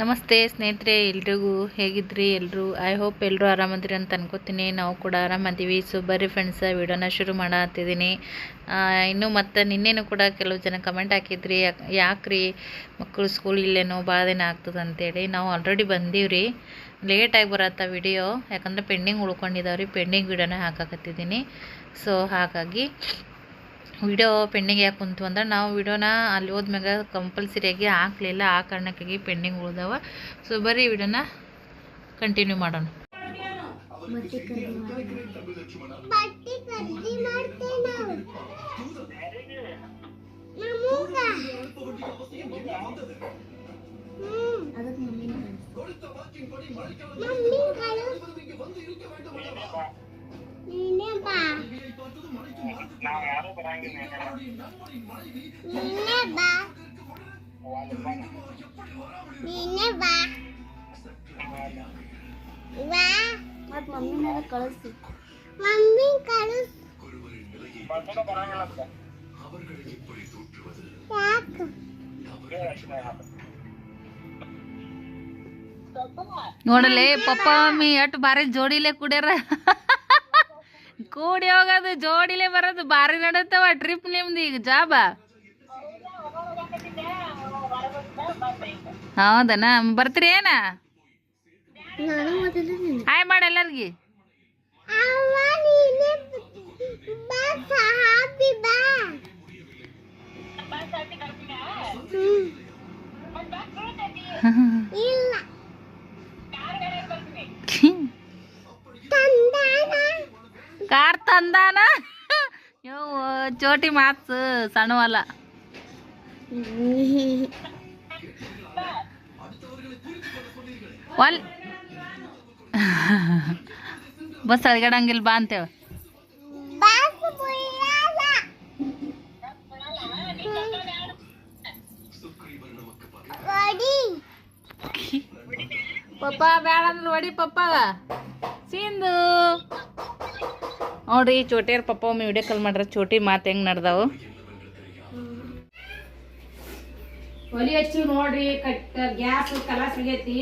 ನಮಸ್ತೆ ಸ್ನೇಹಿತರೆ, ಎಲ್ರಿಗೂ ಹೇಗಿದ್ರಿ? ಎಲ್ಲರೂ ಐ ಹೋಪ್ ಎಲ್ಲರೂ ಆರಾಮದಿರಿ ಅಂತ ಅನ್ಕೋತೀನಿ. ನಾವು ಕೂಡ ಆರಾಮದೀವಿ ಸೊ ಬರ್ರಿ ಫ್ರೆಂಡ್ಸ ವಿಡಿಯೋನ ಶುರು ಮಾಡತ್ತಿದ್ದೀನಿ ಇನ್ನು ಮತ್ತು ನಿನ್ನೆನೂ ಕೂಡ ಕೆಲವು ಜನ ಕಮೆಂಟ್ ಹಾಕಿದ್ರಿ. ಯಾಕೆ, ಯಾಕ್ರಿ ಮಕ್ಕಳು ಸ್ಕೂಲ್ ಇಲ್ಲೇನೋ ಭಾಳ ದಿನ ಆಗ್ತದೆ ಅಂತೇಳಿ. ನಾವು ಆಲ್ರೆಡಿ ಬಂದೀವ್ರಿ. ಲೇಟಾಗಿ ಬರತ್ತ ವಿಡಿಯೋ ಯಾಕಂದರೆ ಪೆಂಡಿಂಗ್ ಉಳ್ಕೊಂಡಿದ್ದಾವ್ರಿ ಪೆಂಡಿಂಗ್ ವಿಡಿಯೋನ ಹಾಕಾಕತ್ತಿದ್ದೀನಿ ಸೊ ಹಾಗಾಗಿ ವಿಡಿಯೋ ಪೆಂಡಿಂಗ್ ಯಾಕೆ ಕುಂತು ಅಂದ್ರೆ ನಾವು ವಿಡಿಯೋನ ಅಲ್ಲಿ ಹೋದ್ಮ್ಯಾಗ ಕಂಪಲ್ಸರಿಯಾಗಿ ಹಾಕಲಿಲ್ಲ ಆ ಕಾರಣಕ್ಕಾಗಿ ಪೆಂಡಿಂಗ್ ಉಳಿದವ. ಸೊ ಬರೀ ವಿಡಿಯೋನ ಕಂಟಿನ್ಯೂ ಮಾಡೋಣ. ಅದಕ್ಕೆ ಮಮ್ಮಿ ಮಮ್ಮಿ ಕಳು ನೀನೇ ಬಾ ನೀನೇ ಬಾ ನೀನೇ ಬಾ ಬಾ ಮತ್ ಮಮ್ಮಿ ಮೇಲೆ ಕಳಿಸಿ ಮಮ್ಮಿ ಕಳಿಸ್ ಯಾಕೆ ನೋಡಲೇ, ಪಪ್ಪ ಮಮ್ಮಿ ಎಷ್ಟು ಬಾರಿ ಜೋಡಿಲೆ ಕುಡ್ಯಾರ? ಕೂಡಿ ಹೋಗೋದು ಜೋಡಿಲೆ ಬರೋದು ಬಾರಿ ನಡತ್ತವ ಟ್ರಿಪ್ ನಿಮ್ದು ಈಗ ಜಾಬ ಹೌದನ? ಬರ್ತೀರಿ ಏನ? ಹಾಯ್ ಮಾಡಿ ಎಲ್ಲರಿಗೆ. ಇಲ್ಲ. ತಂದಾನ? ಯೋ ಚೋಟಿ ಮಾತು ಸಣ್ಣವಲ್ಲ. ಒಲ್ ಬಸ್ ಅಳ್ಗಡಂಗಿಲ್ಲ ಬಾ ಅಂತೇವ ಪಪ್ಪ ಬೇಡ ಅಂದ್ರೆ ಒಡಿ ಪಪ್ಪ. ಸಿಂದು ನೋಡ್ರಿ ಚೋಟಿಯರ್ ಪಪ್ಪ ಒಮ್ಮೆ ವಿಡಿಯೋ ಕಾಲ್ ಮಾಡ್ರ ಚೋಟಿ ಮಾತು ಹೆಂಗ್ ನಡ್ದಾವು? ಒಲಿ ಹಚ್ಚಿ ನೋಡ್ರಿ ಕಟ್ ಗ್ಯಾಸ್ ಕಲಾಸ್ ಆಗೈತಿ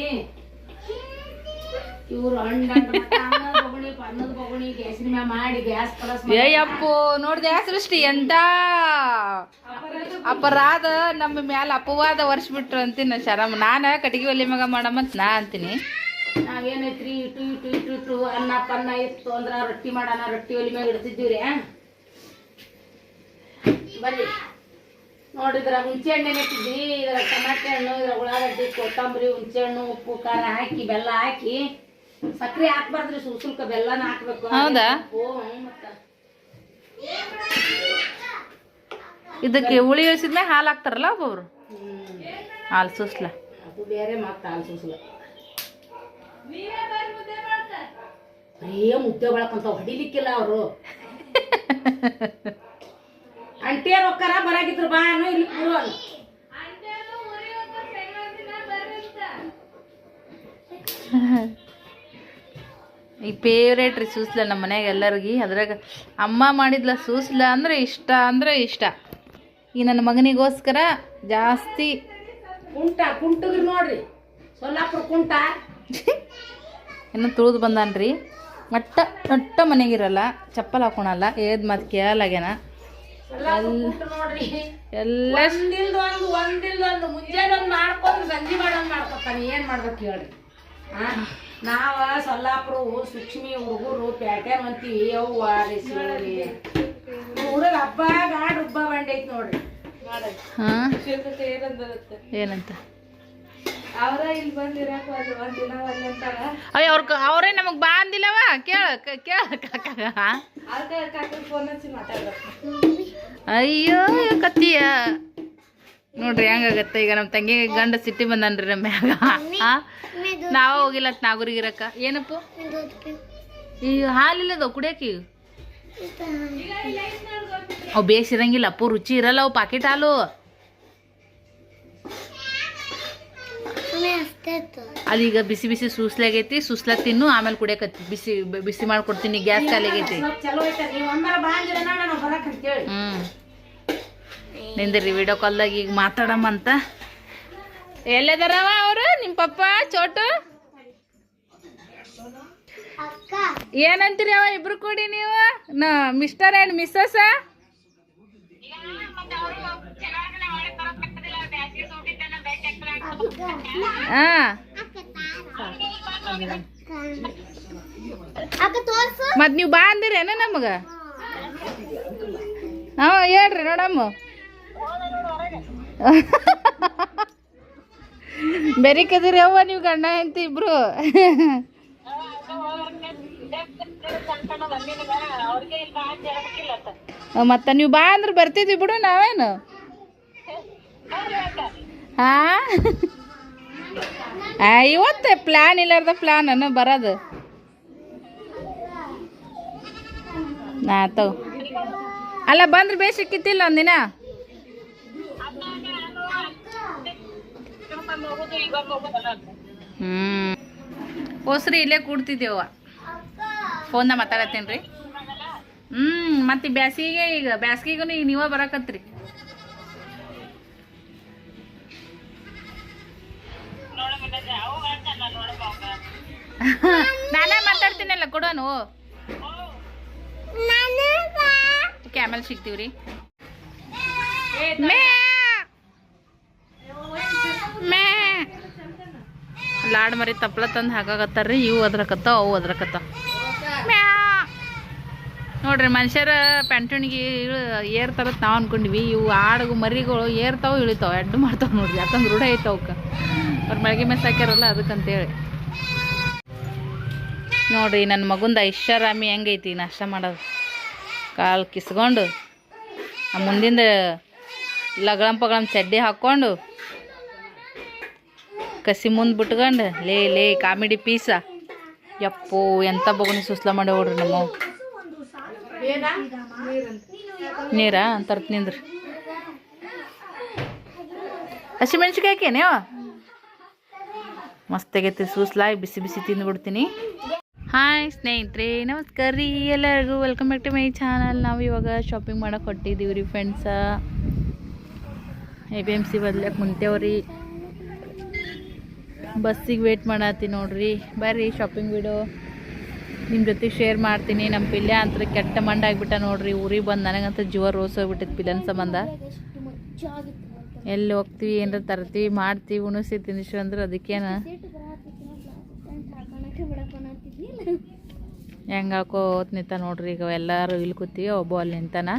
ಇವ್ರು ಹಣ್ಣು ಅನ್ನದ ಬಗುಣಿ ಅನ್ನದ ಬಗುಣಿ ಗ್ಯಾಸಿನ ಮ್ಯಾಲ ಮಾಡಿ ಗ್ಯಾಸ್ ಕಲಾಸ್ ಏಯಪ್ಪು ನೋಡ್ದೆ ಸೃಷ್ಟಿ ಎಂತ? ಅಪರಾಧ ನಮ್ಮ ಮ್ಯಾಲ ಅಪವಾದ ವರ್ಷ ಬಿಟ್ರು ಅಂತೀನಿ ಶರಮ್. ನಾನ ಕಟ್ಟಿಗೆ ಒಲಿ ಮಗ ಮಾಡಮ್ಮ ನಾ ಅಂತೀನಿ. ನಾವೇನೈತ್ರಿ ಇಟ್ಟು ಇಟ್ಟು ಇಟ್ಟು ಇಟ್ಟು ಅನ್ನ ಪನ್ನ ಇತ್ತು ಅಂದ್ರ ರೊಟ್ಟಿ ಮಾಡೋಣ ರೊಟ್ಟಿ ಒಲಿ ಮ್ಯಾಗ ಇಡ್ತಿದ್ದೀವ್ರಿ ಬರ್ರಿ. ನೋಡಿದ್ರ ಹುಂಚೆ ಹಣ್ಣು ನೆಟ್ಟಿದ್ವಿ ಇದ್ರ ಟಮಾಟೆ ಹಣ್ಣು ಇದ್ರ ಉಳ್ಳಾಗಡ್ಡಿ ಕೊತ್ತಂಬರಿ ಹುಂಚೆ ಹಣ್ಣು ಉಪ್ಪು ಖಾರ ಹಾಕಿ ಬೆಲ್ಲ ಹಾಕಿ ಸಕ್ಕರೆ ಹಾಕ್ಬಾರ್ದ್ರಿ ಸುಸುಲ್ಕ ಬೆಲ್ಲನ ಹಾಕ್ಬೇಕು. ಹೌದಾ? ಇದಕ್ಕೆ ಹುಳಿ ಇಳಿಸಿದ್ಮೇಲೆ ಹಾಲು ಹಾಕ್ತಾರಲ್ಲ ಒಬ್ಬೊಬ್ರು? ಹಾಲು ಸುಸ್ಲ. ಅದು ಬೇರೆ ಮತ್ತೆ ಹಾಲು ಸುಸಲ. ಬರೀ ಮುದ್ದೆ ಬಳಕಂತ ಹೊಡಿಲಿಕ್ಕಿಲ್ಲ ಅವರು. ಅಂಟಿಯರ್ ರೊಕ್ಕರ ಬರಾಗಿದ್ರು ಬಾ ಅನ್ನು ಇಲ್ಲಿ ಕೂರು ಈ ಫೇವ್ರೇಟ್ ರೀ ಸೂಸ್ಲ ನಮ್ಮ ಮನ್ಯಾಗ ಎಲ್ಲರಿಗೆ. ಅದ್ರಾಗ ಅಮ್ಮ ಮಾಡಿದ್ಲ ಸೂಸ್ಲ ಅಂದ್ರೆ ಇಷ್ಟ ಅಂದ್ರೆ ಇಷ್ಟ. ಈ ನನ್ನ ಮಗನಿಗೋಸ್ಕರ ಜಾಸ್ತಿ ಕುಂಟ ಕುಂಟಗ್ರಿ ನೋಡ್ರಿ. ಸೊಲ್ಲಾಪುರ ಕುಂಟ. ಇನ್ನು ತುಳಿದು ಬಂದಾನ್ರಿ. ಮಟ್ಟ ಮನೆಗೆ ಮನೆಗಿರಲ್ಲ ಚಪ್ಪಲ್ ಹಾಕೊಳಲ್ಲ ಏದ್ ಮಾತು ಕೇಳಲಾಗೇನ ಎಲ್ಲ ಮುಂಜಾನೆ ಒಂದು ಮಾಡ್ಕೊಂಡು ಗಂಜಿ ಮಾಡೋದು ಮಾಡ್ಕೊತಾನೆ. ಏನು ಮಾಡ್ಬೇಕು? ನಾವ ಸೊಲ್ಲಾಪುರ ಸೂಕ್ಷ್ಮಿ ಹುಡುಗರು ಪ್ಯಾಟ್ಯಾನ್ ಅಂತೀವಿ ಅವ್ವ ರೀ ಊರಾಗ ಹಬ್ಬ ಗಾಡ್ ಹಬ್ಬ ಬಂಡೈತಿ ನೋಡ್ರಿ. ಏನಂತ ಅವ್ರ ಇಲ್ಲಿ ಬಂದಿರಾಕ ಒಂದು ಒಂದಿನ ಒಂದಂತಾರ ಅಯ್ಯ ಅವ್ರ ಅವರೇ ನಮಗ್ ಬಾ ಅಂದಿಲ್ಲವ? ಕೇಳ ಕೇಳ ಅಯ್ಯೋ ಕತ್ತಿಯ. ನೋಡ್ರಿ ಹೆಂಗಾಗತ್ತೆ ಈಗ ನಮ್ಮ ತಂಗಿ ಗಂಡ ಸಿಟ್ಟಿ ಬಂದನ್ರಿ ನಮ್ಮ ಮ್ಯಾಗ? ನಾವ ಹೋಗಿಲ್ಲ ನಾಗೂರಿಗಿರಕ್ಕ ಏನಪ್ಪ? ಈ ಹಾಲಿಲ್ಲದ ಕುಡಿಯಕ್ಕೆ ಈಗ ಅವು ಬೇಸಿರಂಗಿಲ್ಲ ಅಪ್ಪು ರುಚಿ ಇರಲ್ಲ ಅವು ಪಾಕೆಟ್ ಹಾಲು. ಅದೀಗ ಬಿಸಿ ಬಿಸಿ ಸುಸ್ಲಾಗೈತಿ ಸುಸ್ಲಾ ತಿನ್ನು ಆಮೇಲೆ ಕುಡಿಯಕತ್ತಿ ಬಿಸಿ ಬಿಸಿ ಮಾಡ್ಕೊಡ್ತೀನಿ ಗ್ಯಾಸ್ ಖಾಲಿಗೈತಿ ಚಲೋ ಐತೆ ನೀವು ಒಮ್ಮರ ಬಾ ಅಂದ್ರೆ ನಾನು ಬರಕ್ ಅಂತೇಳಿ. ಹ್ಞೂ ನಿಂದಿರಿ ವಿಡಿಯೋ ಕಾಲ್ದಾಗ ಈಗ ಮಾತಾಡಮ್ಮಂತ ಎಲ್ಲದಾರವ ಅವರು? ನಿಮ್ಮ ಪಪ್ಪ ಚೋಟು? ಏನಂತೀರಿ ಅವ ಇಬ್ರು ಕೂಡಿ ನೀವು? ನಾ ಮಿಸ್ಟರ್ ಆ್ಯಂಡ್ ಮಿಸ್ಸಸ್ ಮತ್ ನೀವು ಬಾ ಅಂದಿರೇನ ನಮಗ? ನಾವು ಹೇಳ್ರಿ ನೋಡಮ್ಮ. ಬೆರಿಕದಿರಿ ಅವ್ವ ನೀವು ಗಂಡ ಹೆಂಡತಿ ಇಬ್ರು. ಮತ್ತ ನೀವು ಬಾ ಅಂದ್ರೆ ಬರ್ತಿದ್ವಿ ಬಿಡು ನಾವೇನು? ಹಾ? ಆ, ಪ್ಲ್ಯಾನ್ ಇಲ್ಲಾರ್ದ ಪ್ಲಾನ್ ಅನ್ನು ಬರೋದು. ಆತವ್ ಅಲ್ಲ ಬಂದ್ರೆ ಬೇಸಿಕ್ಕಿತ್ತಿಲ್ಲ ಒಂದಿನ? ಹ್ಮ್. ಹೋಸ್ರಿ ಇಲ್ಲೇ ಕೂಡ್ತಿದ್ದೇವ ಫೋನ್ದಾಗ ಮಾತಾಡತ್ತೇನ್ರಿ ಹ್ಮ್ ಮತ್ತೆ ಬ್ಯಾಸಿಗೆ ಈಗ. ಬ್ಯಾಸಿಗೆಗೂ ಈಗ ನೀವ ಬರಾಕತ್ರಿ. ನಾನೇ ಮಾತಾಡ್ತೀನಲ್ಲ, ಕೊಡೋನು. ಓಕೆ ಆಮೇಲೆ ಸಿಗ್ತೀವ್ರಿ ಲಾಡ್ ಮರಿ ತಪ್ಪಲ ತಂದು ಹಾಕಾಗತ್ತಾರ್ರಿ ಇವು ಅದ್ರಕತ್ತ, ಅವು ಅದ್ರಕತ್ತ. ನೋಡ್ರಿ, ಮನುಷ್ಯರ ಪ್ಯಾಂಟಣಿಗೆ ಏರ್ ತರತ್ ನಾವು ಅನ್ಕೊಂಡಿವಿ, ಇವು ಆಡುಗು ಮರಿಗಳು ಏರ್ತಾವೆ, ಇಳಿತಾವೆ, ಎಡ್ಡು ಮಾಡ್ತಾವ ನೋಡ್ರಿ, ಯಾಕಂದ್ರೆ ರೂಢ ಐತೆ ಅವಕ್ಕೆ ಅವ್ರ ಮಳಿಗೆ ಮೆಸ್ ಹಾಕ್ಯಾರಲ್ಲ ಅದಕ್ಕಂತೇಳಿ. ನೋಡ್ರಿ, ನನ್ನ ಮಗುಂದು ಐಷಾರಾಮಿ ಹೆಂಗೈತಿ? ನಾಷ್ಟ ಮಾಡೋದು. ಕಾಲು ಕಿಸ್ಕೊಂಡು, ಆ ಮುಂದಿಂದ ಲಗಳಂ ಪಗಳಂ ಚಡ್ಡಿ ಹಾಕ್ಕೊಂಡು, ಕಸಿ ಮುಂದೆ ಬಿಟ್ಕೊಂಡು, ಲೇ ಲೇ, ಕಾಮಿಡಿ ಪೀಸ. ಯಪ್ಪು ಎಂಥ ಬಗುನಿ ಸುಸ್ಲ ಮಾಡಿ ನೋಡ್ರಿ ನಮ್ಮ ನೀರಾ? ಅಂತರ್ತ ನಿಂದ್ರಿ. ಹಸಿಮೆಣ್ಸಿಕಾಯಿ ಹಾಕೇನೇವ ಮಸ್ತ್ ಆಗೈತಿ, ಸೂಸ್ಲಾಗಿ ಬಿಸಿ ಬಿಸಿ ತಿಂದ್ಬಿಡ್ತೀನಿ. ಹಾಯ್ ಸ್ನೇಹಿತರೆ, ನಮಸ್ಕಾರ ರೀ ಎಲ್ಲರಿಗೂ. Welcome back to my channel ನಾವು ಇವಾಗ ಶಾಪಿಂಗ್ ಮಾಡೋಕೆ ಹೊಟ್ಟಿದ್ದೀವಿ ರೀ friends A B M C ಬದ್ಲಕ್ಕೆ ಮುಂತೇವ್ರಿ. ಬಸ್ಸಿಗೆ ವೇಟ್ ಮಾಡತ್ತಿ ನೋಡ್ರಿ. ಬರ್ರಿ ಶಾಪಿಂಗ್ ವಿಡಿಯೋ ನಿಮ್ಮ ಜೊತೆ ಶೇರ್ ಮಾಡ್ತೀನಿ. ನಮ್ಮ ಪಿಲ್ಯ ಅಂತ ಕೆಟ್ಟ ಮಂಡ ಆಗಿಬಿಟ್ಟ ನೋಡ್ರಿ. ಊರಿಗೆ ಬಂದು ನನಗಂತ ಜೀವ ರೋಸ್ ಹೋಗ್ಬಿಟ್ಟಿತ್ತು ಪಿಲ್ಲನ ಸಂಬಂಧ. ಎಲ್ಲಿ ಹೋಗ್ತೀವಿ, ಏನಾರ ತರ್ತೀವಿ, ಮಾಡ್ತೀವಿ ಉಣಿಸಿ ತಿನ್ನಿಸಿ ಅಂದ್ರೆ ಅದಕ್ಕೇನು? ಹೆಂಗೆ ಹಾಕೋತ್ ನಿಂತ ನೋಡ್ರಿ ಈಗ ಎಲ್ಲರೂ ಇಲ್ಲಿ ಕೂತೀವಿ, ಒಬ್ಬ ಅಲ್ಲಿ ನಿಂತಾನ.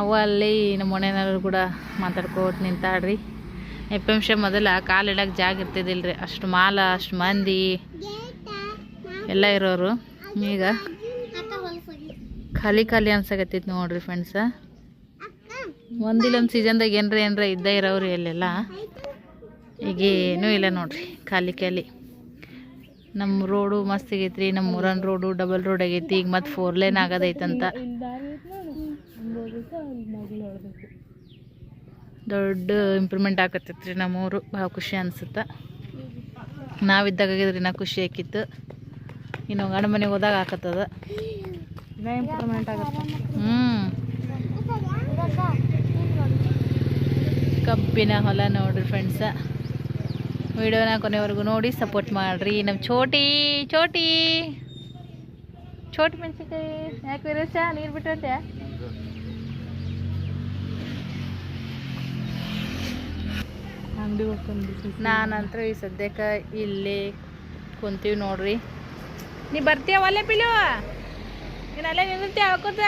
ಅವ ಅಲ್ಲಿ ನಮ್ಮ ಮನೆಯವ್ರು ಕೂಡ ಮಾತಾಡ್ಕೋತ ನಿಂತಾಡ್ರಿ ಎಪ್ಪ ನಿಮಿಷ ಮೊದಲ ಕಾಲು ಇಡಕ್ಕೆ ಜಾಗ ಇರ್ತಿದ್ದಿಲ್ಲ ರೀ ಅಷ್ಟು ಮಾಲ, ಅಷ್ಟು ಮಂದಿ ಎಲ್ಲ ಇರೋರು. ಈಗ ಖಾಲಿ ಖಾಲಿ ಅನ್ಸಕತ್ತೈತಿ ನೋಡ್ರಿ ಫ್ರೆಂಡ್ಸ ಒಂದಿಲ್ಲ ಒಂದು ಸೀಸನ್ದಾಗ ಏನ್ರ ಏನ್ರ ಇದ್ದ ಇರೋರು ಅಲ್ಲೆಲ್ಲ. ಈಗ ಏನೂ ಇಲ್ಲ ನೋಡ್ರಿ, ಖಾಲಿ ಖಾಲಿ. ನಮ್ಮ ರೋಡು ಮಸ್ತ್ ಆಗೈತ್ರಿ ನಮ್ಮ ಊರನ್ ರೋಡು ಡಬಲ್ ರೋಡ್ ಆಗೈತಿ ಈಗ ಮತ್ತೆ ಫೋರ್ ಲೈನ್ ಆಗದೈತಂತ. ದೊಡ್ಡ ಇಂಪ್ರೂವ್ಮೆಂಟ್ ಆಗತ್ತೈತ್ರಿ ನಮ್ಮೂರು ಭಾಳ ಖುಷಿ ಅನಿಸುತ್ತೆ. ನಾವಿದ್ದಾಗ ಆಗಿದ್ರಿ ನಾ ಖುಷಿ ಆಕಿತ್ತು ಇನ್ನು ಗಂಡ ಮನೆಗೆ ಹೋದಾಗ ಆಕತ್ತದ. ಇಂಪ್ರೂವ್ಮೆಂಟ್ ಆಗತ್ತೆ. ಹ್ಞೂ ಕಬ್ಬಿನ ಹೊಲ ನೋಡ್ರಿ ಫ್ರೆಂಡ್ಸ ವಿಡಿಯೋನ ಕೊನೆವರೆಗೂ ನೋಡಿ ಸಪೋರ್ಟ್ ಮಾಡ್ರಿ. ನಮ್ಮ ಚೋಟಿ ಚೋಟಿ. ಚೋಟಿ ಮೆಣಸಿನ್ಕಾಯಿ. ಯಾಕೆ ವೀರೇಶ ನೀರು ಬಿಟ್ಟೆ ನಾನಂತರ ಈ ಸದ್ಯಕ್ಕೆ ಇಲ್ಲಿ ಕುಂತೀವಿ ನೋಡ್ರಿ. ನೀ ಬರ್ತೀಯ ಒಲ್ಲೆ ಪಿಲು ನೀನು ಅಲ್ಲೇ ನಿಂದಿರ್ತೀಯ ಹಾಕೋತ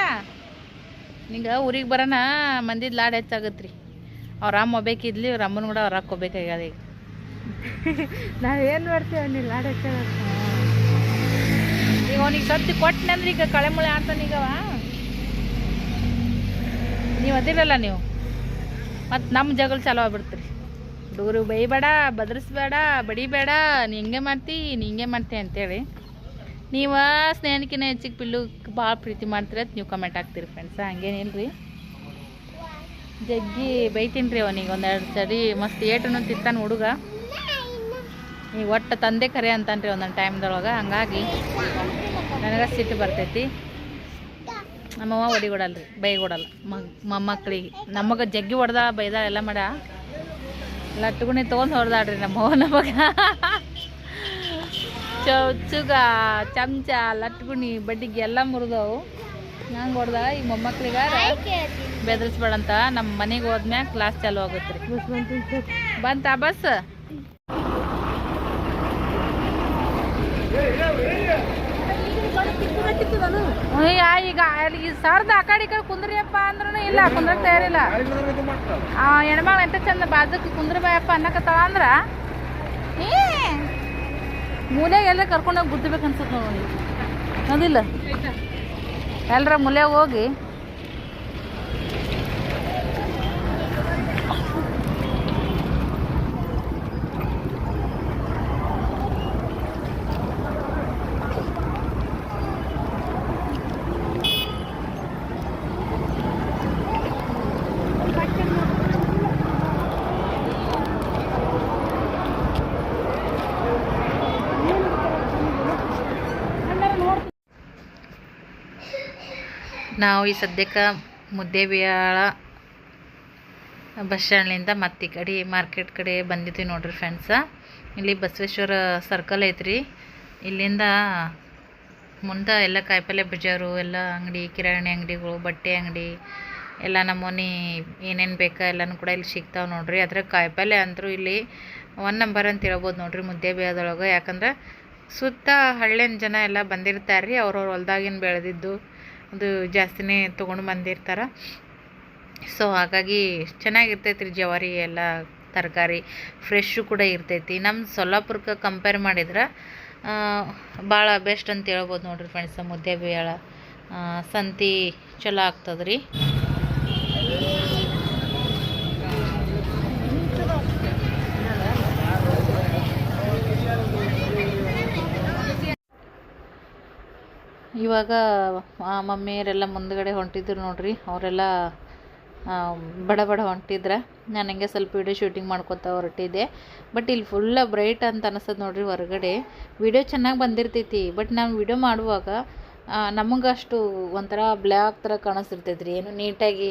ನಿಂಗೆ ಊರಿಗೆ ಬರೋಣ ಮಂದಿದ್ ಲಾಡ್ ಹೆಚ್ಚಾಗತ್ತೆ ರೀ ಅವ್ರ ಅಮ್ಮ ಹೋಗ್ಬೇಕಿದ್ಲಿ ಅವ್ರ ಅಮ್ಮನ ಕೂಡ ಅವ್ರ ಹಾಕೋಬೇಕಾಗ್ಯದ ಈಗ. ನಾವೇನು ಮಾಡ್ತೀವಿ ನೀನು ಆಡಕ್ಕೆ. ಈಗ ಅವನಿಗೆ ಸತ್ತಿ ಕೊಟ್ಟನಂದ್ರೆ ಈಗ ಕಳೆ ಮುಳೆ ಆಡ್ತಾನೀಗವ ನೀವು ಅದಿರಲ್ಲ ನೀವು. ಮತ್ತು ನಮ್ಮ ಜಗಳ ಚಾಲು ಆಗ್ಬಿಡ್ತೀರಿ. ಹುಡುಗರು ಬೈಬೇಡ ಬದರಿಸ್ಬೇಡ, ಬಡಿಬೇಡ, ನೀ ಹಿಂಗೆ ಮಾಡ್ತಿ, ನೀ ಹಿಂಗೆ ಮಾಡ್ತಿ ಅಂತೇಳಿ. ನೀವು ಸ್ನೇಹಕ್ಕಿನ ಹೆಚ್ಚಿಗೆ ಪಿಲ್ಲು ಭಾಳ ಪ್ರೀತಿ ಮಾಡ್ತೀರ ಅಂತ ನೀವು ಕಮೆಂಟ್ ಹಾಕ್ತೀರಿ ಫ್ರೆಂಡ್ಸ ಹಂಗೇನಿಲ್ರಿ ಜಗ್ಗಿ ಬೈತೀನಿ ರೀ ಅವನಿಗೆ ಒಂದೆರಡು ಸರಿ, ಮಸ್ತ್ ಏಟ್ರನ್ನು ತಿಂತಾನೆ ಹುಡುಗ. ಈಗ ಒಟ್ಟು ತಂದೆ ಕರೆ ಅಂತಾನ್ರಿ ಒಂದೊಂದು ಟೈಮ್ದೊಳಗೆ ಹಂಗಾಗಿ ನನಗೆ ಸಿಟ್ಟು ಬರ್ತೈತಿ. ನಮ್ಮವ್ವ ಬೈಗೊಡಲ್ಲ ಕೊಡಲ್ಲ. ಮೊಮ್ಮಕ್ಳಿಗೆ. ನಮಗೆ ಜಗ್ಗಿ ಹೊಡೆದ ಬೈದ ಎಲ್ಲ ಮಾಡ. ಲಟ್ಟುಗುಣಿ ತೊಗೊಂಡು ಹೊಡೆದಾಡ್ರಿ ನಮ್ಮ ಅವನ ಮಗ. ಚೌಚುಗ, ಚಮಚ ಲಟ್ಗುಣಿ ಬಡ್ಡಿಗೆ ಎಲ್ಲ ಮುರಿದವು. ಹಂಗೆ ಹೊಡೆದ, ಈ ಮೊಮ್ಮಕ್ಳಿಗ ಬೆದರಿಸ್ಬೇಡಂತ. ನಮ್ಮ ಮನೆಗೆ ಹೋದ್ಮ್ಯಾಗ ಕ್ಲಾಸ್ ಚಾಲು ಆಗುತ್ತೆ ರೀ ಬಂತ, ಬಸ್? ಈಗ ಅಲ್ಲಿ ಸರ್ದ ಆ ಕಡೆ ಈ ಕಡೆ ಕುಂದ್ರಿಯಪ್ಪ ಅಂದ್ರೂ ಇಲ್ಲ, ಕುಂದ್ರಕ್ ತಯಾರಿಲ್ಲ. ಆ, ಹೆಣ್ಮಗಳು ಎಂತ ಚಂದ ಬಾಜುಕ್ ಕುಂದ್ರಬಾಯಪ್ಪ ಬಾಯಪ್ಪ ಅನ್ನಕತ್ತಾವ ಅಂದ್ರ ಮೂಲೆಗೆ ಎಲ್ಲ ಕರ್ಕೊಂಡೋಗಿ ಗುದ್ದಬೇಕು ಅನ್ಸುತ್ತೆ ನೋಡಿ ಅದಿಲ್ಲ. ಎಲ್ಲರ ಮೂಲೆಗೆ ಹೋಗಿ ನಾವು ಈ ಸದ್ಯಕ್ಕೆ ಮುದ್ದೇಬಿಯಾಳ ಬಸ್ ಸ್ಟ್ಯಾಂಡ್ಲಿಂದ ಮತ್ತೆ ಈ ಕಡೆ ಮಾರ್ಕೆಟ್ ಕಡೆ ಬಂದಿದ್ದೀವಿ ನೋಡ್ರಿ ಫ್ರೆಂಡ್ಸ ಇಲ್ಲಿ ಬಸವೇಶ್ವರ ಸರ್ಕಲ್ ಐತ್ರಿ. ಇಲ್ಲಿಂದ ಮುಂದೆ ಎಲ್ಲ ಕಾಯಿಪಲ್ಯ ಬಜಾರು, ಎಲ್ಲ ಅಂಗಡಿ, ಕಿರಾಣಿ ಅಂಗಡಿಗಳು, ಬಟ್ಟೆ ಅಂಗಡಿ, ಎಲ್ಲ ನಮೂನಿ ಏನೇನು ಬೇಕಾ ಎಲ್ಲನೂ ಕೂಡ ಇಲ್ಲಿ ಸಿಗ್ತಾವೆ ನೋಡ್ರಿ. ಅದ್ರ ಕಾಯಿಪಲ್ಯ ಅಂತೂ ಇಲ್ಲಿ ಒನ್ ನಂಬರ್ ಅಂತ ಹೇಳ್ಬೋದು ನೋಡ್ರಿ ಮುದ್ದೇಬಿಯಾದೊಳಗೆ ಯಾಕಂದ್ರೆ ಸುತ್ತ ಹಳ್ಳಿನ ಜನ ಎಲ್ಲ ಬಂದಿರ್ತಾರೆ ರೀ ಅವ್ರವ್ರ ಹೊಲ್ದಾಗಿನ ಬೆಳೆದಿದ್ದು ಅದು ಜಾಸ್ತಿನೇ ತೊಗೊಂಡು ಬಂದಿರ್ತಾರೆ. ಸೊ ಹಾಗಾಗಿ ಚೆನ್ನಾಗಿರ್ತೈತೆ ರೀ ಜವಾರಿ ಎಲ್ಲ, ತರಕಾರಿ ಫ್ರೆಶ್ಶು ಕೂಡ ಇರ್ತೈತಿ. ನಮ್ಮ ಸೊಲ್ಲಾಪುರಕ್ಕೆ ಕಂಪೇರ್ ಮಾಡಿದ್ರೆ ಭಾಳ ಬೆಸ್ಟ್ ಅಂತ ಹೇಳ್ಬೋದು ನೋಡಿರಿ ಫ್ರೆಂಡ್ಸ್ ಮುದ್ದೆ ಬೇಳ ಸಂತಿ ಚಲೋ ಆಗ್ತದ್ರಿ. ಇವಾಗ, ಆ ಮಮ್ಮಿಯರೆಲ್ಲ ಮುಂದುಗಡೆ ಹೊಂಟಿದ್ರು ನೋಡ್ರಿ. ಅವರೆಲ್ಲ ಬಡ ಬಡ ಹೊಂಟಿದ್ರ. ನಾನು ಹಂಗೆ ಸ್ವಲ್ಪ ವಿಡಿಯೋ ಶೂಟಿಂಗ್ ಮಾಡ್ಕೊತ ಹೊರಟಿದ್ದೆ. ಬಟ್ ಇಲ್ಲಿ ಫುಲ್ಲ ಬ್ರೈಟ್ ಅಂತ ಅನಿಸ್ತದೆ ನೋಡ್ರಿ ಹೊರಗಡೆ. ವಿಡಿಯೋ ಚೆನ್ನಾಗಿ ಬಂದಿರ್ತೈತಿ. ಬಟ್ ನಾನು ವಿಡಿಯೋ ಮಾಡುವಾಗ ನಮಗೆ ಅಷ್ಟು ಒಂಥರ ಬ್ಲ್ಯಾಕ್ ಥರ ಕಾಣಿಸ್ತಿರ್ತೈತೆ ರೀ ಏನು ನೀಟಾಗಿ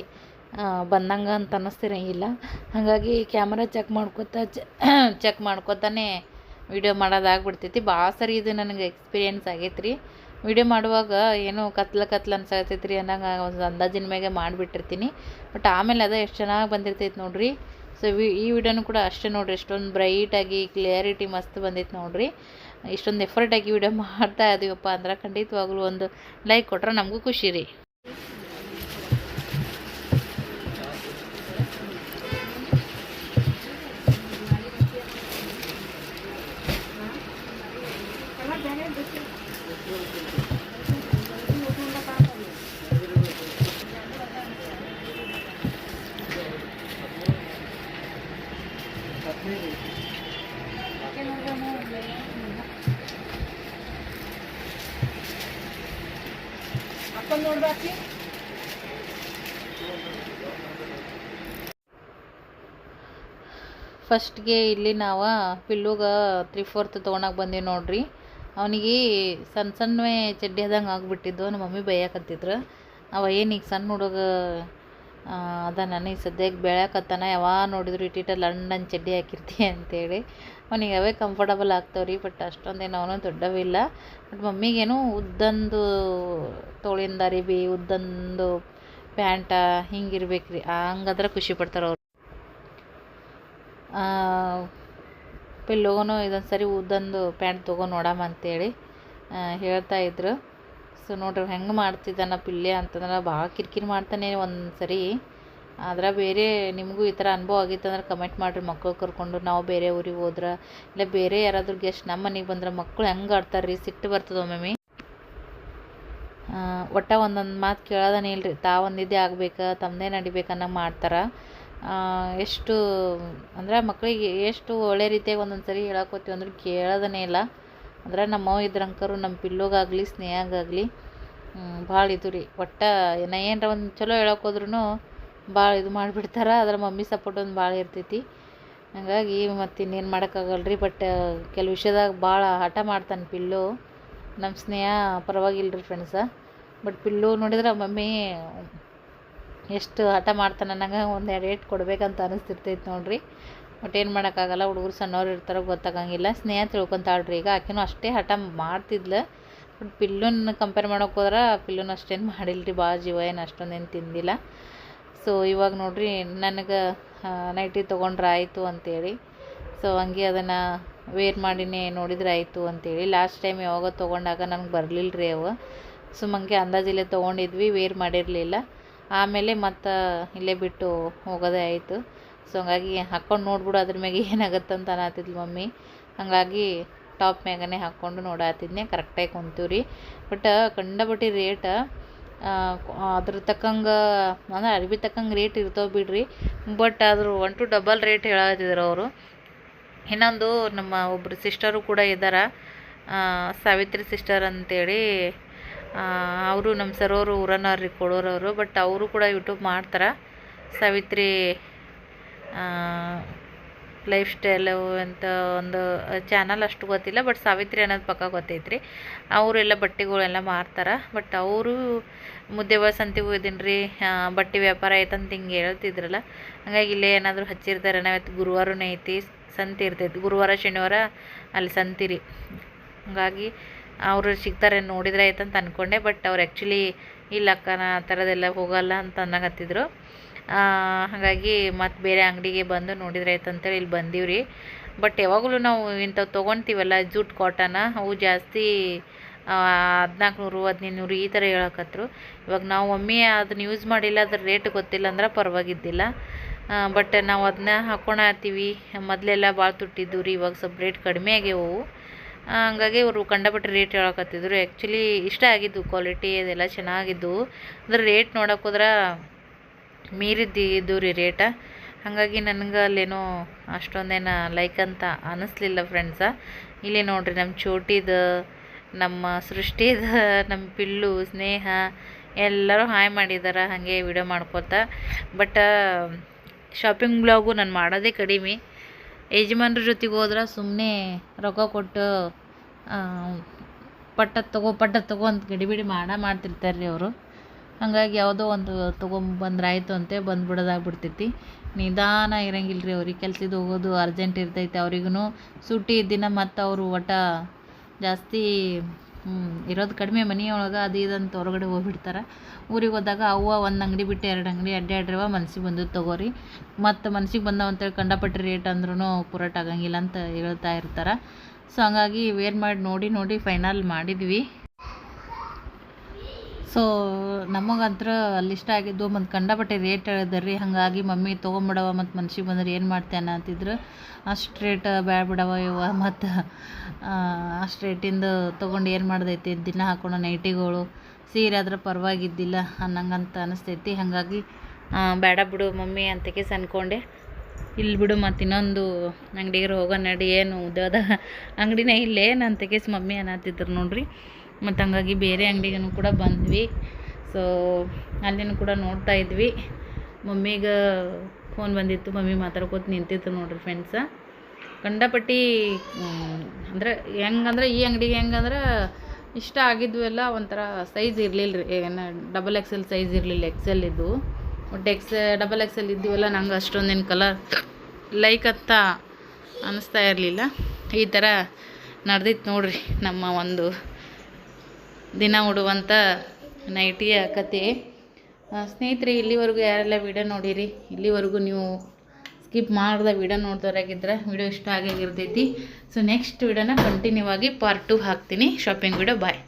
ಬಂದಂಗೆ ಅಂತ ಅನ್ನಿಸ್ತಿರಂಗಿಲ್ಲ ಹಾಗಾಗಿ ಕ್ಯಾಮ್ರಾ ಚೆಕ್ ಮಾಡ್ಕೊತ ಚೆಕ್ ಮಾಡ್ಕೊತಾನೆ ವಿಡಿಯೋ ಮಾಡೋದಾಗ್ಬಿಡ್ತೈತಿ ಭಾಳ ಸರಿ ಇದು ನನಗೆ ಎಕ್ಸ್ಪೀರಿಯೆನ್ಸ್ ಆಗೈತೆ ರೀ ವಿಡಿಯೋ ಮಾಡುವಾಗ ಏನು ಕತ್ಲ ಕತ್ಲ ಅನ್ಸಾಕತ್ತೈತ್ರಿ ಅನ್ನಂಗೆ ಒಂದು ಅಂದಾಜಿನ ಮ್ಯಾಗೆ ಮಾಡಿಬಿಟ್ಟಿರ್ತೀನಿ. ಬಟ್ ಆಮೇಲೆ ಅದು ಎಷ್ಟು ಚೆನ್ನಾಗಿ ಬಂದಿರ್ತೈತೆ ನೋಡ್ರಿ. ಸೊ ವಿ ಈ ವಿಡಿಯೋನು ಕೂಡ ಅಷ್ಟೇ ನೋಡ್ರಿ. ಎಷ್ಟೊಂದು ಬ್ರೈಟಾಗಿ ಕ್ಲಿಯರಿಟಿ ಮಸ್ತ್ ಬಂದೈತೆ ನೋಡ್ರಿ. ಇಷ್ಟೊಂದು ಎಫರ್ಟಾಗಿ ವಿಡಿಯೋ ಮಾಡ್ತಾ ಇದೀವಪ್ಪ ಅಂದ್ರೆ ಖಂಡಿತವಾಗ್ಲೂ ಒಂದು ಲೈಕ್ ಕೊಟ್ರೆ ನಮಗೂ ಖುಷಿ ರೀ. ಫಸ್ಟ್ಗೆ ಇಲ್ಲಿ ನಾವು ಪಿಲ್ಲುಗ ತ್ರೀ ಫೋರ್ತ್ ತೊಗೊಳಕ್ಕೆ ಬಂದೀವಿ ನೋಡ್ರಿ. ಅವನಿಗೆ ಸಣ್ಣ ಸಣ್ಣವೇ ಚಡ್ಡಿ ಆದಂಗೆ ಆಗಿಬಿಟ್ಟಿದ್ದು. ನಮ್ಮ ಮಮ್ಮಿ ಬೈಯಕತ್ತಿದ್ರು. ಅವ ಏನು ಈಗ ಸಣ್ಣ ಹುಡುಗ ಅದ ನನಗೆ ಸದ್ಯಕ್ಕೆ ಬೆಳ್ಯಾಕತ್ತಾನ. ಯಾವಾಗ ನೋಡಿದ್ರು ಇಟ್ಟಿಟ್ಟ ಲಂಡನ್ ಚಡ್ಡಿ ಹಾಕಿರ್ತಿ ಅಂತೇಳಿ. ಅವನಿಗೆ ಅವೇ ಕಂಫರ್ಟಬಲ್ ಆಗ್ತಾವೆ ರೀ ಬಟ್ ಅಷ್ಟೊಂದೇನು ಅವನು ದೊಡ್ಡವಿಲ್ಲ ಬಟ್ ಮಮ್ಮಿಗೇನು ಉದ್ದಂದು ತೋಳಿಂದ ಅರಿಬಿ, ಉದ್ದಂದು ಪ್ಯಾಂಟ ಹಿಂಗಿರ್ಬೇಕು ರೀ ಹಂಗಾದ್ರೆ ಖುಷಿ ಪಡ್ತಾರೆ ಅವ್ರು. ಪಿಲ್ಲುಗೂ ಇದೊಂದು ಸರಿ ಉದ್ದಂದು ಪ್ಯಾಂಟ್ ತೊಗೊ ನೋಡಮ್ಮ ಅಂತೇಳಿ ಹೇಳ್ತಾ ಇದ್ರು. ಸೊ ನೋಡ್ರಿ ಹೆಂಗೆ ಮಾಡ್ತಿದ್ದಾನ ಪಿಲ್ಲೆ ಅಂತಂದ್ರೆ ಭಾಳ ಕಿರಿಕಿರಿ ಮಾಡ್ತಾನೆ ಒಂದು ಸರಿ ಆದ್ರೆ ಬೇರೆ ನಿಮಗೂ ಈ ಥರ ಅನುಭವ ಆಗಿತ್ತಂದ್ರೆ ಕಮೆಂಟ್ ಮಾಡಿರಿ ಮಕ್ಕಳು ಕರ್ಕೊಂಡು. ನಾವು ಬೇರೆ ಊರಿಗೆ ಹೋದ್ರೆ, ಇಲ್ಲ ಬೇರೆ ಯಾರಾದ್ರೂ ಗೆಸ್ಟ್ ನಮ್ಮ ಮನೆಗೆ ಬಂದ್ರೆ ಮಕ್ಕಳು ಹೆಂಗೆ ಆಡ್ತಾರೆ ರೀ ಸಿಟ್ಟು ಬರ್ತದೆ ಒಮ್ಮೊಮ್ಮೆ. ಒಟ್ಟ ಒಂದೊಂದು ಮಾತು ಕೇಳೋದನೇ ಇಲ್ರಿ. ತಾವೊಂದಿದ್ದೇ ಆಗ್ಬೇಕು ತಮ್ಮದೇ ನಡಿಬೇಕು ಅನ್ನಂಗೆ ಮಾಡ್ತಾರೆ. ಎಷ್ಟು, ಅಂದ್ರೆ ಮಕ್ಕಳಿಗೆ ಎಷ್ಟು ಒಳ್ಳೆ ರೀತಿಯಾಗಿ ಒಂದೊಂದು ಸರಿ ಹೇಳಕೋತೀವಿ ಅಂದ್ರೆ ಕೇಳೋದನೇ ಇಲ್ಲ. ಅಂದ್ರೆ ನಮ್ಮವ್ವ ಇದ್ರಂಕರು ನಮ್ಮ ಪಿಲ್ಲೋಗಾಗಲಿ, ಸ್ನೇಹಗಾಗಲಿ ಭಾಳ ಇದು ರೀ. ಒಟ್ಟು ನಾ ಏನರ ಒಂದು ಚಲೋ ಹೇಳೋಕೋದ್ರೂ ಭಾಳ ಇದು ಮಾಡಿಬಿಡ್ತಾರೆ. ಅದ್ರ ಮಮ್ಮಿ ಸಪೋರ್ಟ್ ಒಂದು ಭಾಳ ಇರ್ತೈತಿ. ಹಾಗಾಗಿ ಮತ್ತು ಇನ್ನೇನು ಮಾಡೋಕ್ಕಾಗಲ್ಲ ರೀ ಬಟ್ ಕೆಲವು ವಿಷಯದಾಗ ಭಾಳ ಹಠ ಮಾಡ್ತಾನೆ ಪಿಲ್ಲು. ನಮ್ಮ ಸ್ನೇಹ ಪರವಾಗಿಲ್ಲ ರೀ ಫ್ರೆಂಡ್ಸ ಬಟ್ ಪಿಲ್ಲು ನೋಡಿದ್ರೆ ಮಮ್ಮಿ ಎಷ್ಟು ಹಠ ಮಾಡ್ತಾನೆ ನನಗೆ ಒಂದು ಎರಡು ಏಟ್ ಕೊಡ್ಬೇಕಂತ ಅನಿಸ್ತಿರ್ತೈತೆ ನೋಡ್ರಿ. ಬಟ್ ಏನು ಮಾಡೋಕ್ಕಾಗಲ್ಲ, ಹುಡುಗರು ಸಣ್ಣವ್ರು ಇರ್ತಾರೋ ಗೊತ್ತಾಗಂಗಿಲ್ಲ. ಸ್ನೇಹ ತಿಳ್ಕೊತಾಳ್ರಿ. ಈಗ ಆಕೆನೂ ಅಷ್ಟೇ ಹಠ ಮಾಡ್ತಿದ್ಲು. ಬಟ್ ಪಿಲ್ಲುನ ಕಂಪೇರ್ ಮಾಡೋಕೆ ಹೋದ್ರೆ ಪಿಲ್ಲುನ ಅಷ್ಟೇನು ಮಾಡಿಲ್ಲ ರೀ ಭಾಳ ಜೀವ ಏನು ಅಷ್ಟೊಂದೇನು ತಿಂದಿಲ್ಲ. ಸೊ ಇವಾಗ ನೋಡ್ರಿ ನನಗೆ ನೈಟಿ ತೊಗೊಂಡ್ರೆ ಆಯಿತು ಅಂತೇಳಿ. ಸೊ ಹಂಗೆ ಅದನ್ನು ವೇರ್ ಮಾಡಿನೇ ನೋಡಿದ್ರೆ ಆಯಿತು ಅಂತೇಳಿ. ಲಾಸ್ಟ್ ಟೈಮ್ ಯಾವಾಗ ತೊಗೊಂಡಾಗ ನನಗೆ ಬರಲಿಲ್ಲ ರೀ ಅವು ಸುಮ್ಮಂಗೆ ಅಂದಾಜಿಲ್ಲೇ ತೊಗೊಂಡಿದ್ವಿ ವೇರ್ ಮಾಡಿರಲಿಲ್ಲ. ಆಮೇಲೆ ಮತ್ತೆ ಇಲ್ಲೇ ಬಿಟ್ಟು ಹೋಗೋದೇ ಆಯಿತು. ಸೊ ಹಂಗಾಗಿ ಹಾಕ್ಕೊಂಡು ನೋಡ್ಬಿಡು ಅದ್ರ ಮ್ಯಾಗೆ ಏನಾಗತ್ತೆ ಅಂತ ಅನ್ನತ್ತಿದ್ಲು ಮಮ್ಮಿ. ಹಾಗಾಗಿ ಟಾಪ್ ಮ್ಯಾಗನೇ ಹಾಕ್ಕೊಂಡು ನೋಡತ್ತಿದ್ನೆ ಕರೆಕ್ಟಾಗಿ ಕುಂತೀವಿ ರೀ ಬಟ್ ಕಂಡಬಟ್ಟಿ ರೇಟ ಅದ್ರ ತಕ್ಕಂಗೆ, ಅಂದ್ರೆ ಅರ್ಬಿ ತಕ್ಕಂಗೆ ರೇಟ್ ಇರ್ತಾವೆ ಬಿಡ್ರಿ. ಬಟ್ ಅದ್ರ ಒನ್ ಟು ಡಬಲ್ ರೇಟ್ ಹೇಳತ್ತಿದ್ರು ಅವರು. ಇನ್ನೊಂದು ನಮ್ಮ ಒಬ್ಬರು ಸಿಸ್ಟರು ಕೂಡ ಇದ್ದಾರೆ. ಸಾವಿತ್ರಿ ಸಿಸ್ಟರ್ ಅಂತೇಳಿ ಅವರು ನಮ್ಮ ಸರೋರು ರೀ ಕೊಡೋರವರು ಬಟ್ ಅವರು ಕೂಡ ಯೂಟ್ಯೂಬ್ ಮಾಡ್ತಾರೆ. ಸಾವಿತ್ರಿ ಲೈಫ್ ಸ್ಟೈಲ್ ಅಂತ ಒಂದು ಚಾನಲ್ ಅಷ್ಟು ಗೊತ್ತಿಲ್ಲ ಬಟ್ ಸಾವಿತ್ರಿ ಅನ್ನೋದು ಪಕ್ಕ ಗೊತ್ತೈತ್ರಿ. ಅವರೆಲ್ಲ ಬಟ್ಟೆಗಳೆಲ್ಲ ಮಾರ್ತಾರೆ ಬಟ್ ಅವರು ಮುದ್ದೆವ ಸಂತಿಗೂ ಇದ್ದೀನಿ ರೀ ಬಟ್ಟೆ ವ್ಯಾಪಾರ ಐತಂತ ಹಿಂಗೆ ಹೇಳ್ತಿದ್ರಲ್ಲ, ಹಂಗಾಗಿ ಇಲ್ಲೇ ಏನಾದರೂ ಹಚ್ಚಿರ್ತಾರೆ ನಾವತ್ತು ಗುರುವಾರನೇ ಐತಿ, ಸಂತೆ ಇರ್ತೈತಿ. ಗುರುವಾರ, ಶನಿವಾರ ಅಲ್ಲಿ ಸಂತಿರಿ. ಹಂಗಾಗಿ ಅವರು ಸಿಗ್ತಾರೆ ನೋಡಿದ್ರೆ ಆಯ್ತಂತ ಅಂದ್ಕೊಂಡೆ ಬಟ್ ಅವ್ರು ಆ್ಯಕ್ಚುಲಿ ಇಲ್ಲ ಅಕ್ಕ, ನಾ ಆ ಥರದ್ದೆಲ್ಲ ಹೋಗಲ್ಲ ಅಂತ ಅನ್ನಕತ್ತಿದ್ರು ಹಾಗಾಗಿ ಮತ್ತು ಬೇರೆ ಅಂಗಡಿಗೆ ಬಂದು ನೋಡಿದ್ರೆ ಆಯ್ತು ಅಂತೇಳಿ ಇಲ್ಲಿ ಬಂದೀವಿ ರೀ ಬಟ್ ಯಾವಾಗಲೂ ನಾವು ಇಂಥವು ತೊಗೊತೀವಲ್ಲ ಜೂಟ್ ಕಾಟನ ಅವು ಜಾಸ್ತಿ ಹದಿನಾಲ್ಕು ನೂರು ಹದಿನೈದು ನೂರು ಈ ಥರ ಹೇಳಕತ್ರು. ಇವಾಗ ನಾವು ಒಮ್ಮೆ ಅದನ್ನ ಯೂಸ್ ಮಾಡಿಲ್ಲ, ಅದ್ರ ರೇಟ್ ಗೊತ್ತಿಲ್ಲ ಅಂದ್ರೆ ಪರವಾಗಿದ್ದಿಲ್ಲ. ಬಟ್ ನಾವು ಅದನ್ನ ಹಾಕ್ಕೊಳತ್ತೀವಿ ಮೊದಲೆಲ್ಲ ಭಾಳ ತುಟ್ಟಿದ್ದು ರೀ ಇವಾಗ ಸ್ವಲ್ಪ ರೇಟ್ ಕಡಿಮೆ ಆಗ್ಯಾವು. ಹಂಗಾಗಿ ಅವರು ಕಂಡಪಟ್ಟೆ ರೇಟ್ ಹೇಳಕತ್ತಿದ್ರು. ಆ್ಯಕ್ಚುಲಿ ಇಷ್ಟ ಆಗಿದ್ದು ಕ್ವಾಲಿಟಿ ಅದೆಲ್ಲ ಚೆನ್ನಾಗಿದ್ದು. ಅಂದ್ರೆ ರೇಟ್ ನೋಡಕ್ಕೆ ಹೋದ್ರೆ ಮೀರಿದ್ದು ರೀ ರೇಟ ಹಾಗಾಗಿ ನನಗೆ ಅಲ್ಲೇನೋ ಅಷ್ಟೊಂದೇನು ಲೈಕ್ ಅಂತ ಅನ್ನಿಸ್ಲಿಲ್ಲ ಫ್ರೆಂಡ್ಸ ಇಲ್ಲಿ ನೋಡಿರಿ ನಮ್ಮ ಚೋಟಿದ, ನಮ್ಮ ಸೃಷ್ಟಿದ ನಮ್ಮ ಪಿಲ್ಲು, ಸ್ನೇಹ ಎಲ್ಲರೂ ಹಾಯ್ ಮಾಡಿದ್ದಾರೆ ಹಾಗೆ ವಿಡಿಯೋ ಮಾಡ್ಕೋತ ಬಟ್ ಶಾಪಿಂಗ್ ಬ್ಲಾಗು ನಾನು ಮಾಡೋದೇ ಕಡಿಮೆ. ಯಜಮಾನ್ರ ಜೊತೆಗೆ ಹೋದ್ರೆ ಸುಮ್ಮನೆ ರೊಕ್ಕ ಕೊಟ್ಟು ಪಟ್ಟ ತಗೋ ಪಟ್ಟ ತಗೋ ಅಂತ ಗಡಿಬಿಡಿ ಮಾಡ ಮಾಡ್ತಿರ್ತಾರೆ ರೀ ಅವರು. ಹಾಗಾಗಿ ಯಾವುದೋ ಒಂದು ತೊಗೊಂಬಂದ್ರೆ ಆಯಿತು ಅಂತೆ, ಬಂದ್ಬಿಡೋದಾಗ್ಬಿಡ್ತೈತಿ. ನಿಧಾನ ಇರಂಗಿಲ್ಲ ರೀ ಅವ್ರಿಗೆ. ಕೆಲ್ಸದ ಹೋಗೋದು ಅರ್ಜೆಂಟ್ ಇರ್ತೈತೆ ಅವ್ರಿಗೂ ಸೂಟಿ ದಿನ ಮತ್ತು ಅವರು ಒಟ್ಟು ಜಾಸ್ತಿ ಇರೋದು ಕಡಿಮೆ ಮನೆಯೊಳಗೆ ಅದು ಇದಂತ ಹೊರಗಡೆ ಹೋಗ್ಬಿಡ್ತಾರೆ. ಊರಿಗೆ ಹೋದಾಗ ಅವ್ವ ಒಂದು ಅಂಗಡಿ ಬಿಟ್ಟು ಎರಡು ಅಂಗಡಿ ಅಡ್ಡಾಡ್ರವ ಮನ್ಸಿಗೆ ಬಂದು ತಗೋರಿ. ಮತ್ತು ಮನ್ಸಿಗೆ ಬಂದವ ಅಂತೇಳಿ ಕಂಡಪಟ್ಟೆ ರೇಟ್ ಅಂದ್ರೂ ಪೂರಟ ಆಗಂಗಿಲ್ಲ ಅಂತ ಹೇಳ್ತಾ ಇರ್ತಾರೆ. ಸೊ ಹಂಗಾಗಿ ವೇರ್ ಮಾಡಿ ನೋಡಿ ನೋಡಿ ಫೈನಲ್ ಮಾಡಿದ್ವಿ. ಸೊ ನಮಗಂತ್ರ ಅಲ್ಲಿ ಇಷ್ಟ ಆಗಿದ್ದು ಮತ್ತು ಕಂಡಪಟ್ಟೆ ರೇಟ್ ಹೇಳಿದ್ರು. ರೀ ಹಾಗಾಗಿ ಮಮ್ಮಿ ತೊಗೊಂಬಿಡವ ಮತ್ತು ಮನ್ಸಿಗೆ ಬಂದ್ರೆ ಏನು ಮಾಡ್ತೇನೆ ಅಂತಿದ್ರು. ಅಷ್ಟು ರೇಟ್ ಬ್ಯಾಡ ಬಿಡವ ಇವ ಮತ್ತು ಅಷ್ಟು ರೇಟಿಂದು ತೊಗೊಂಡು ಏನು ಮಾಡ್ದೈತಿ? ದಿನ ಹಾಕೊಂಡು ನೈಟಿಗಳು. ಸೀರೆ ಆದ್ರೆ ಪರವಾಗಿದ್ದಿಲ್ಲ ಅನ್ನಂಗಂತ ಅನಿಸ್ತೈತಿ. ಹಾಗಾಗಿ ಬೇಡ ಬಿಡು ಮಮ್ಮಿ ಅಂತಕ್ಕೆ ಅನ್ಕೊಂಡೆ ಇಲ್ಲಿ ಬಿಡು ಮತ್ತು ಇನ್ನೊಂದು ಅಂಗಡಿಗೆ ಹೋಗೋ ನಡಿ. ಏನು ಉದ್ಯೋದ ಅಂಗಡಿನೇ ಇಲ್ಲೇನು ಅಂತಕೇಸ್ ಮಮ್ಮಿ ಅನ್ನತ್ತಿದ್ರು ನೋಡ್ರಿ. ಮತ್ತು ಹಂಗಾಗಿ ಬೇರೆ ಅಂಗಡಿಗೂ ಕೂಡ ಬಂದ್ವಿ. ಸೊ ಅಲ್ಲಿನೂ ಕೂಡ ನೋಡ್ತಾ ಇದ್ವಿ. ಮಮ್ಮಿಗೆ ಫೋನ್ ಬಂದಿತ್ತು. ಮಮ್ಮಿ ಮಾತಾಡ್ಕೋತ ನಿಂತಿತ್ತು ನೋಡ್ರಿ ಫ್ರೆಂಡ್ಸ ಕಂಡಪಟ್ಟಿ ಅಂದರೆ ಹೆಂಗಂದ್ರೆ ಈ ಅಂಗಡಿಗೆ ಹೆಂಗಂದ್ರೆ ಇಷ್ಟ ಆಗಿದ್ವು ಎಲ್ಲ ಒಂಥರ ಸೈಜ್ ಇರಲಿಲ್ಲ ರೀ ಏನು ಡಬಲ್ ಎಕ್ಸೆಲ್ ಸೈಜ್ ಇರಲಿಲ್ಲ. ಎಕ್ಸೆಲ್ ಇದ್ದು. ಒಟ್ಟು ಎಕ್ಸ್ ಡಬಲ್ ಎಕ್ಸ್ ಎಲ್ ಇದ್ದೀವಲ್ಲ ನಂಗೆ ಅಷ್ಟೊಂದೇನು ಕಲರ್ ಲೈಕ್ ಅಂತ ಅನ್ನಿಸ್ತಾ ಇರಲಿಲ್ಲ. ಈ ಥರ ನಡೆದಿತ್ತು ನೋಡ್ರಿ ನಮ್ಮ ಒಂದು ದಿನ ಉಡುವಂಥ ನೈಟಿಯ ಕತೆ ಸ್ನೇಹಿತರೆ, ಇಲ್ಲಿವರೆಗೂ ಯಾರೆಲ್ಲ ವಿಡಿಯೋ ನೋಡಿರಿ? ಇಲ್ಲಿವರೆಗೂ ನೀವು ಸ್ಕಿಪ್ ಮಾಡಿದ ವಿಡಿಯೋ ನೋಡ್ದವ್ರಾಗಿದ್ರೆ ವಿಡಿಯೋ ಇಷ್ಟ ಆಗಿರ್ತೈತಿ. ಸೊ ನೆಕ್ಸ್ಟ್ ವಿಡಿಯೋನ ಕಂಟಿನ್ಯೂ ಆಗಿ ಪಾರ್ಟ್ ಟು ಹಾಕ್ತೀನಿ. Shopping video bye